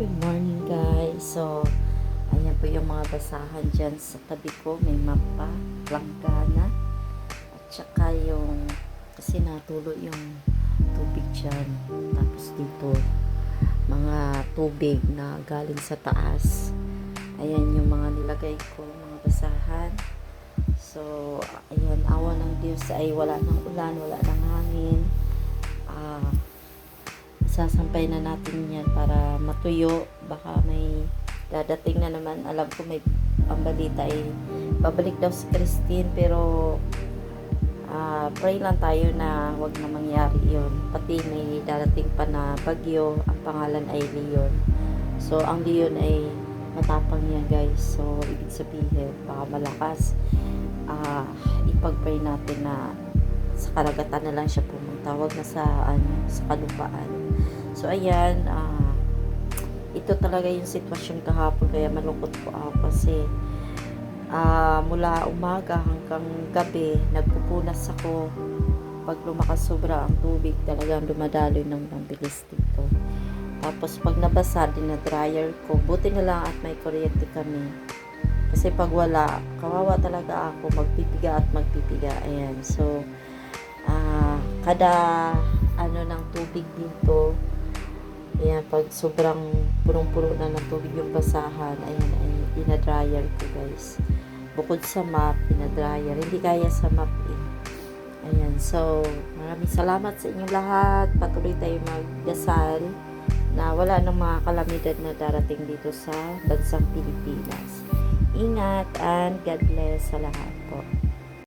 Good morning guys. So, ayan po yung mga basahan dyan sa tabi ko. May mapa, langgana, at saka yung, kasi natulo yung tubig dyan. Tapos dito, mga tubig na galing sa taas. Ayan yung mga nilagay ko, mga basahan. So, ayan, awa ng Diyos ay wala ng ulan, wala ng hangin. Ah, sasampay na natin yan para matuyo. Baka may dadating na naman. Alam ko may pambalita ay babalik daw si Christine pero ah, pray lang tayo na wag na mangyari yon Pati may darating pa na bagyo. Ang pangalan ay Leon. So, ang Leon ay matapang niya guys. So, ibig sabihin, baka malakas. Ah, ipag-pray natin na sa karagatan na lang siya pumunta. Huwag na sa, ano, sa kalupaan. So, ayan, ah, ito talaga yung sitwasyon kahapon kaya malungkot po ako kasi ah, mula umaga hanggang gabi nagpupunas ako. Pag lumakas sobra ang tubig talagang dumadaloy ng mabilis dito. Tapos pag nabasa din na dryer ko. Buti na lang at may kuryente kami. Kasi pag wala kawawa talaga ako magpipiga at magpipiga. Ayan so ah, kada ano ng tubig dito Ayan, pag sobrang punong-puno na ng tubig yung basahan, ayan, ay dinadryer ko guys. Bukod sa map, dinadryer. Hindi kaya sa map eh. Ayan, so, maraming salamat sa inyong lahat. Patuloy tayo magdasal na wala nang mga kalamidad na darating dito sa bansang Pilipinas. Ingat and God bless sa lahat.